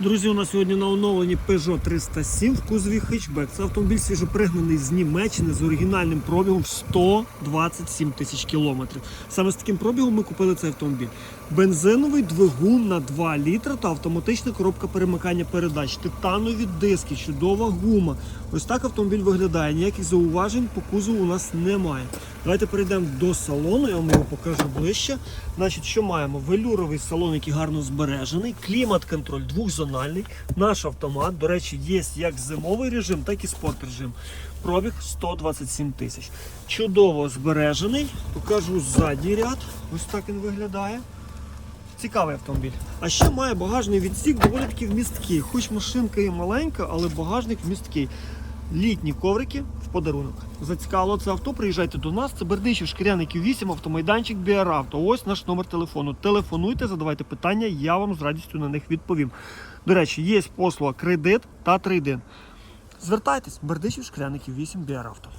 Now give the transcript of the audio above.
Друзі, у нас сьогодні на оновленні Peugeot 307 в кузові хетчбек. Це автомобіль свіжопригнаний з Німеччини з оригінальним пробігом 127 тисяч кілометрів. Саме з таким пробігом ми купили цей автомобіль. Бензиновий двигун на 2 літра та автоматична коробка перемикання передач, титанові диски, чудова гума. Ось так автомобіль виглядає. Ніяких зауважень по кузову у нас немає. Давайте перейдемо до салону, я вам його покажу ближче. Значить, що маємо? Велюровий салон, який гарно збережений, клімат-контроль двохзональний, наш автомат. До речі, є як зимовий режим, так і спорт режим. Пробіг 127 тисяч. Чудово збережений. Покажу задній ряд. Ось так він виглядає. Цікавий автомобіль. А ще має багажний відсік, доволі таки вмісткий. Хоч машинка і маленька, але багажник вмісткий. Літні коврики в подарунок. Зацікавило це авто. Приїжджайте до нас. Це Бердичів Шкіряників 8, автомайданчик Біаравто. Ось наш номер телефону. Телефонуйте, задавайте питання, я вам з радістю на них відповім. До речі, є послуга кредит та трейдин. Звертайтесь, Бердичів Шкіряників 8 Біаравто.